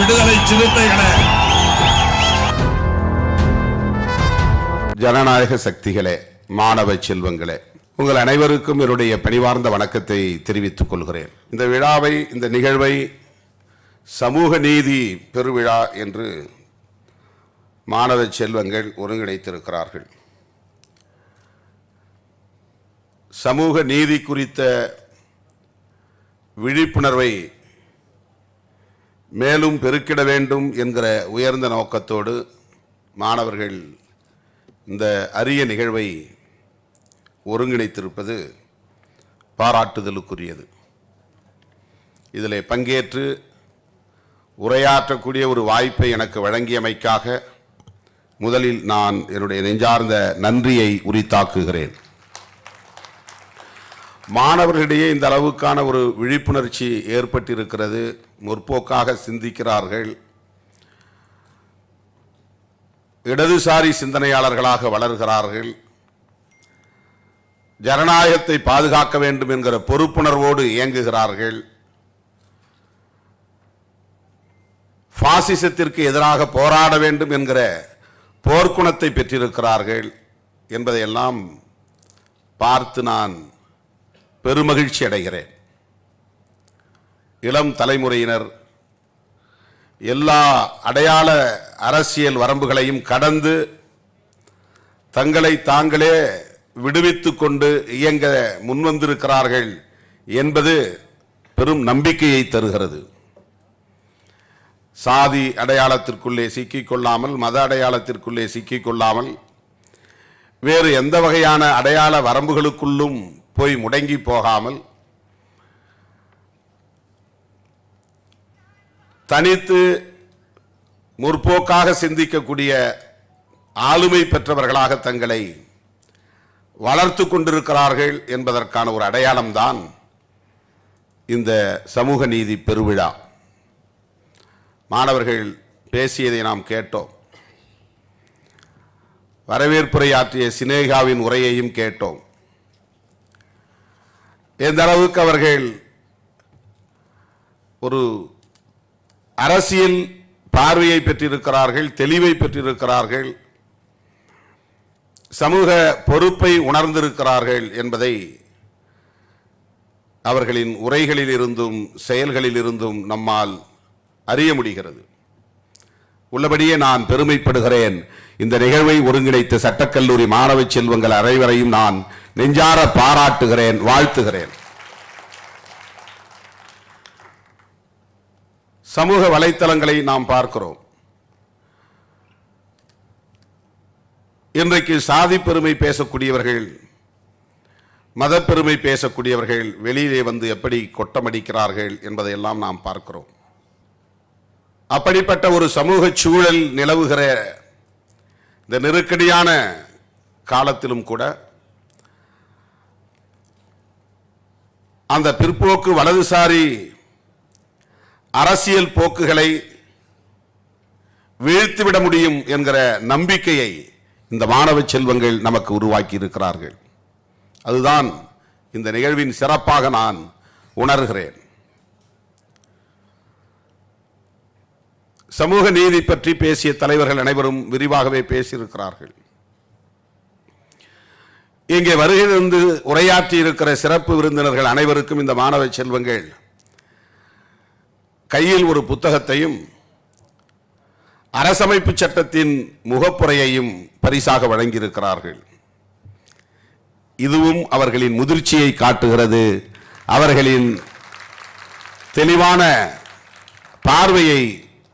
விடுதலை சிறுத்தைகளே. ஜனநாயக சக்திகளே மாணவ செல்வங்களே உங்கள் அனைவருக்கும் என்னுடைய பணிவார்ந்த வணக்கத்தை தெரிவித்துக் கொள்கிறேன். இந்த விழாவை இந்த நிகழ்வை சமூக நீதி பெருவிழா என்று மாணவ செல்வங்கள் ஒருங்கிணைத்திருக்கிறார்கள். சமூக நீதி குறித்த விழிப்புணர்வை மேலும் பெருக்கிட வேண்டும் என்கிற உயர்ந்த நோக்கத்தோடு மாணவர்கள் இந்த அரிய நிகழ்வை ஒருங்கிணைத்திருப்பது பாராட்டுதலுக்குரியது. இதில் பங்கேற்று உரையாற்றக்கூடிய ஒரு வாய்ப்பை எனக்கு வழங்கியமைக்காக முதலில் நான் என்னுடைய நெஞ்சார்ந்த நன்றியை உரித்தாக்குகிறேன். மாணவர்களிடையே இந்த அளவுக்கான ஒரு விழிப்புணர்ச்சி ஏற்பட்டிருக்கிறது. முற்போக்காக சிந்திக்கிறார்கள். இடதுசாரி சிந்தனையாளர்களாக வளர்கிறார்கள். ஜனநாயகத்தை பாதுகாக்க வேண்டும் என்கிற பொறுப்புணர்வோடு இயங்குகிறார்கள். பாசிசத்திற்கு எதிராக போராட வேண்டும் என்கிற போர்க்குணத்தை பெற்றிருக்கிறார்கள் என்பதையெல்லாம் பார்த்து நான் பெருமகிழ்ச்சி அடைகிறேன். இளம் தலைமுறையினர் எல்லா அடையாள அரசியல் வரம்புகளையும் கடந்து தங்களை தாங்களே விடுவித்து கொண்டு இயங்க முன்வந்திருக்கிறார்கள் என்பது பெரும் நம்பிக்கையை தருகிறது. சாதி அடையாளத்திற்குள்ளே சிக்கிக்கொள்ளாமல் மத அடையாளத்திற்குள்ளே சிக்கிக்கொள்ளாமல் வேறு எந்த வகையான அடையாள வரம்புகளுக்குள்ளும் போய் முடங்கி போகாமல் தனித்து முற்போக்காக சிந்திக்கக்கூடிய ஆளுமை பெற்றவர்களாக தங்களை வளர்த்து கொண்டிருக்கிறார்கள் என்பதற்கான ஒரு அடையாளம்தான் இந்த சமூக நீதி பெருவிழா. மாணவர்கள் பேசியதை நாம் கேட்டோம். வரவேற்புரையாற்றிய சினேகாவின் உரையையும் கேட்டோம். எந்த அளவுக்கு அவர்கள் ஒரு அரசியல் பார்வையை பெற்றிருக்கிறார்கள் தெளிவை பெற்றிருக்கிறார்கள் சமூக பொறுப்பை உணர்ந்திருக்கிறார்கள் என்பதை அவர்களின் உரைகளில் இருந்தும் செயல்களில் இருந்தும் நம்மால் அறிய முடிகிறது. உள்ளபடியே நான் பெருமைப்படுகிறேன். இந்த நிகழ்வை ஒருங்கிணைத்த சட்டக்கல்லூரி மாணவ செல்வங்கள் அனைவரையும் நான் நெஞ்சார பாராட்டுகிறேன் வாழ்த்துகிறேன். சமூக வலைத்தளங்களை நாம் பார்க்கிறோம். இன்றைக்கு சாதி பெருமை பேசக்கூடியவர்கள் மதப்பெருமை பேசக்கூடியவர்கள் வெளியிலே வந்து எப்படி கொட்டமடிக்கிறார்கள் என்பதையெல்லாம் நாம் பார்க்கிறோம். அப்படிப்பட்ட ஒரு சமூக சூழல் நிலவுகிற இந்த நெருக்கடியான காலத்திலும் கூட அந்த பிற்போக்கு வலதுசாரி அரசியல் போக்குகளை வீழ்த்துவிட முடியும் என்கிற நம்பிக்கையை இந்த மாணவ செல்வங்கள் நமக்கு உருவாக்கி இருக்கிறார்கள் அதுதான் இந்த நிகழ்வின் சிறப்பாக நான் உணர்கிறேன். சமூக நீதி பற்றி பேசிய தலைவர்கள் அனைவரும் விரிவாகவே பேசியிருக்கிறார்கள். இங்கே வருகையிலிருந்து உரையாற்றி இருக்கிற சிறப்பு விருந்தினர்கள் அனைவருக்கும் இந்த மாணவ செல்வங்கள் கையில் ஒரு புத்தகத்தையும் அரசமைப்பு சட்டத்தின் முகப்புரையையும் பரிசாக வழங்கியிருக்கிறார்கள். இதுவும் அவர்களின் முதிர்ச்சியை காட்டுகிறது. அவர்களின் தெளிவான பார்வையை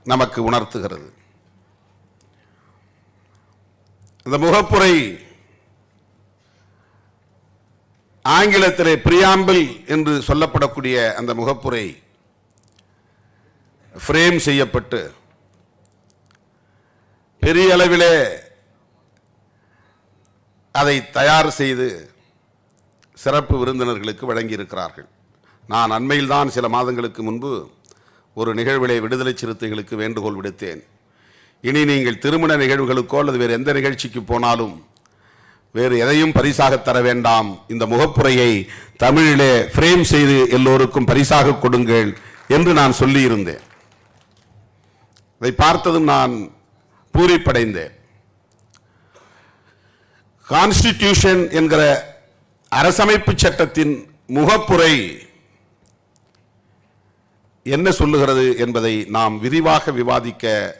நமக்கு உணர்த்துகிறது. இந்த முகப்புரை ஆங்கிலத்திலே பிரியாம்பிள் என்று சொல்லப்படக்கூடிய அந்த முகப்புரை ஃப்ரேம் செய்யப்பட்டு பெரிய அளவிலே அதை தயார் செய்து சிறப்பு விருந்தினர்களுக்கு வழங்கியிருக்கிறார்கள். நான் அண்மையில்தான் சில மாதங்களுக்கு முன்பு ஒரு நிகழ்விலே விடுதலை சிறுத்தைகளுக்கு வேண்டுகோள் விடுத்தேன். இனி நீங்கள் திருமண நிகழ்வுகளுக்கோ அல்லது வேறு எந்த நிகழ்ச்சிக்கு போனாலும் வேறு எதையும் பரிசாக தர வேண்டாம். இந்த முகப்புரையை தமிழிலே ஃப்ரேம் செய்து எல்லோருக்கும் பரிசாக கொடுங்கள் என்று நான் சொல்லியிருந்தேன். அதை பார்த்ததும் நான் பூரிப்படைந்தேன். கான்ஸ்டிடியூஷன் என்கிற அரசமைப்பு சட்டத்தின் முகப்புரை என்ன சொல்லுகிறது என்பதை நாம் விரிவாக விவாதிக்க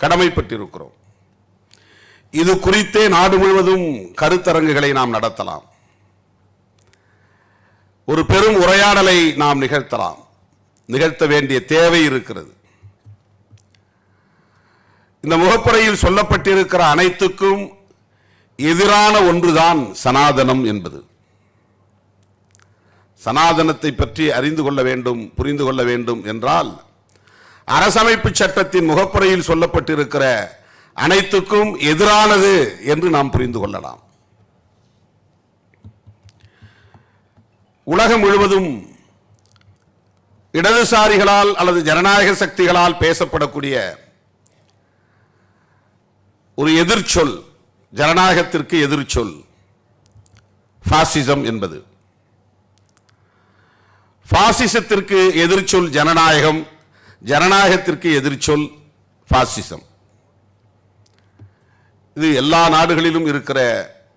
கடமைப்பட்டிருக்கிறோம். இது குறித்தே நாடு முழுவதும் கருத்தரங்குகளை நாம் நடத்தலாம். ஒரு பெரும் உரையாடலை நாம் நிகழ்த்தலாம். நிகழ்த்த வேண்டிய தேவை இருக்கிறது. இந்த முகப்புறையில் சொல்லப்பட்டிருக்கிற அனைத்துக்கும் எதிரான ஒன்றுதான் சனாதனம் என்பது. சனாதனத்தை பற்றி அறிந்து கொள்ள வேண்டும் புரிந்து கொள்ள வேண்டும் என்றால் அரசமைப்பு சட்டத்தின் முகப்புறையில் சொல்லப்பட்டிருக்கிற அனைத்துக்கும் எதிரானது என்று நாம் புரிந்து கொள்ளலாம். உலகம் முழுவதும் இடதுசாரிகளால் அல்லது ஜனநாயக சக்திகளால் பேசப்படக்கூடிய ஒரு எதிர்ச்சொல் ஜனநாயகத்திற்கு எதிர்ச்சொல். பாசிசம் என்பது. பாசிசத்திற்கு எதிர்ச்சொல் ஜனநாயகம் ஜனநாயகத்திற்கு எதிர்ச்சொல் பாசிசம் இது எல்லா நாடுகளிலும் இருக்கிற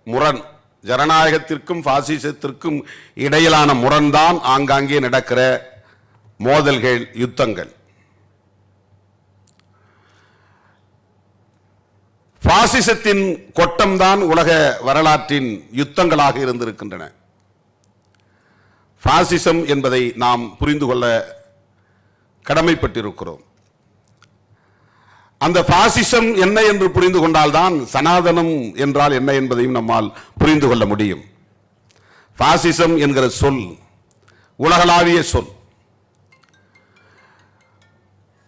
முரண். ஜனநாயகத்திற்கும் பாசிசத்திற்கும் இடையிலான முரண்தான் ஆங்காங்கே நடக்கிற மோதல்கள் யுத்தங்கள். பாசிசத்தின் கொட்டம்தான் உலக வரலாற்றின் யுத்தங்களாக இருந்திருக்கின்றன. பாசிசம் என்பதை நாம் புரிந்து கொள்ள கடமைப்பட்டிருக்கிறோம். அந்த பாசிசம் என்ன என்று புரிந்து கொண்டால்தான் சனாதனம் என்றால் என்ன என்பதையும் நம்மால் புரிந்து கொள்ள முடியும். பாசிசம் என்கிற சொல் உலகளாவிய சொல்.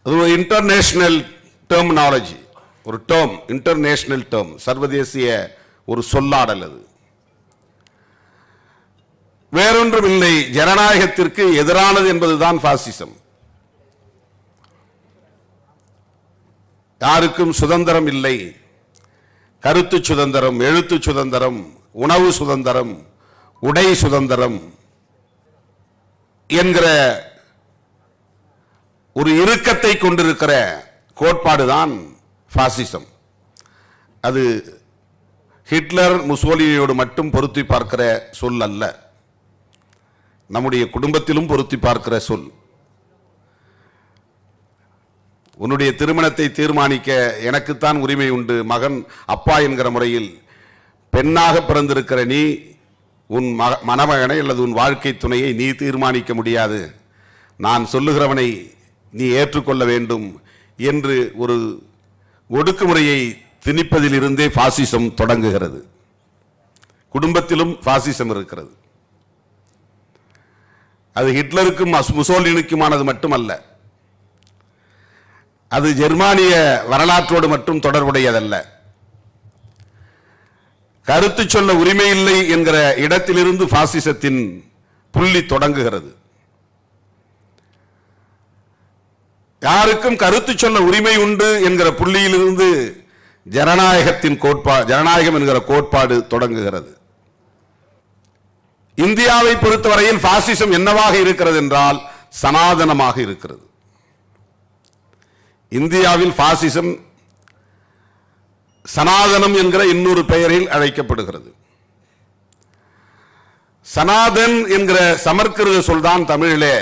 அது ஒரு இன்டர்நேஷனல் டெர்மினாலஜி ஒரு டேர்ம் இன்டர்நேஷனல் டேர்ம் சர்வதேசிய ஒரு சொல்லாடல் அது. வேறொன்றும் இல்லை ஜனநாயகத்திற்கு எதிரானது என்பதுதான் பாசிசம் யாருக்கும் சுதந்திரம் இல்லை. கருத்து சுதந்திரம் எழுத்து சுதந்திரம் உணவு சுதந்திரம் உடை சுதந்திரம் என்கிற ஒரு இறுக்கத்தை கொண்டிருக்கிற கோட்பாடுதான் ஃபாசிசம் அது ஹிட்லர் முசோலினியோடு மட்டும் பொருத்தி பார்க்கிற சொல் அல்ல. நம்முடைய குடும்பத்திலும் பொருத்தி பார்க்கிற சொல். உன்னுடைய திருமணத்தை தீர்மானிக்க எனக்குத்தான் உரிமை உண்டு. மகன் அப்பா என்கிற முறையில் பெண்ணாக பிறந்திருக்கிற நீ உன் மக மணமகனை அல்லது உன் வாழ்க்கை துணையை நீ தீர்மானிக்க முடியாது. நான் சொல்லுகிறவனை நீ ஏற்றுக்கொள்ள வேண்டும் என்று ஒரு ஒடுக்குமுறையை திணிப்பதிலிருந்தே பாசிசம் தொடங்குகிறது. குடும்பத்திலும் பாசிசம் இருக்கிறது. அது ஹிட்லருக்கும் முசோலினுக்குமானது முசோலினிக்குமானது மட்டுமல்ல. அது ஜெர்மானிய வரலாற்றோடு மட்டும் தொடர்புடையதல்ல. கருத்து சொல்ல உரிமை இல்லை என்கிற இடத்திலிருந்து பாசிசத்தின் புள்ளி தொடங்குகிறது. யாருக்கும் கருத்து சொல்ல உரிமை உண்டு என்கிற புள்ளியிலிருந்து ஜனநாயகத்தின் கோட்பா ஜனநாயகம் என்கிற கோட்பாடு தொடங்குகிறது. இந்தியாவை பொறுத்தவரையில் பாசிசம் என்னவாக இருக்கிறது என்றால் சனாதனமாக இருக்கிறது. இந்தியாவில் பாசிசம் சனாதனம் என்கிற இன்னொரு பெயரில் அழைக்கப்படுகிறது. சனாதன் என்கிற சமற்கிருத சொல்தான் தமிழிலே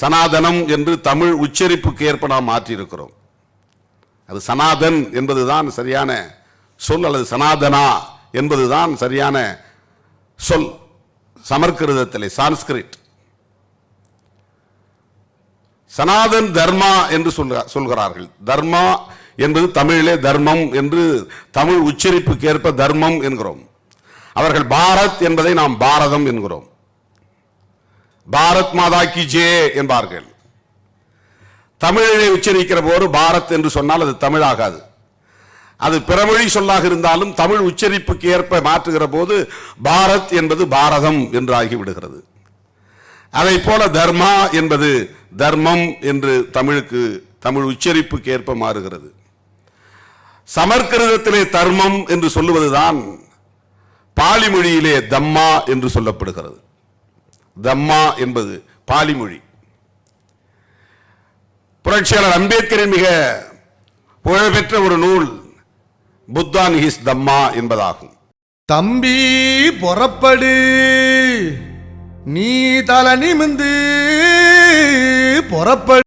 சனாதனம் என்று தமிழ் உச்சரிப்புக்கு ஏற்ப நாம் மாற்றியிருக்கிறோம். அது சனாதன் என்பதுதான் சரியான சொல் அல்லது சனாதனா என்பதுதான் சரியான சொல். சமர்கிருதத்தில் சான்ஸ்கிரிட். சனாதன் தர்மா என்று சொல்கிறார்கள். தர்மா என்பது தமிழிலே தர்மம் என்று தமிழ் உச்சரிப்புக்கு ஏற்ப தர்மம் என்கிறோம். அவர்கள் பாரத் என்பதை நாம் பாரதம் என்கிறோம். பாரத் மாதா கி ஜே என்பார்கள். தமிழிலே உச்சரிக்கிற போது பாரத் என்று சொன்னால் அது தமிழாகாது. அது பிறமொழி சொல்லாக இருந்தாலும் தமிழ் உச்சரிப்புக்கு ஏற்ப மாற்றுகிற போது பாரத் என்பது பாரதம் என்று ஆகிவிடுகிறது அதை போல தர்மா என்பது தர்மம் என்று தமிழுக்கு தமிழ் உச்சரிப்புக்கு ஏற்ப மாறுகிறது. சமற்கிருதத்திலே தர்மம் என்று சொல்லுவதுதான் பாலி மொழியிலே தம்மா என்று சொல்லப்படுகிறது. தம்மா என்பது பாலி மொழி புரட்சியாளர் அம்பேத்கரின் மிக புகழ்பெற்ற ஒரு நூல் புத்தான் ஹிஸ் தம்மா என்பதாகும். தம்பி புறப்படு. நீ தல நிமிந்து புறப்படு.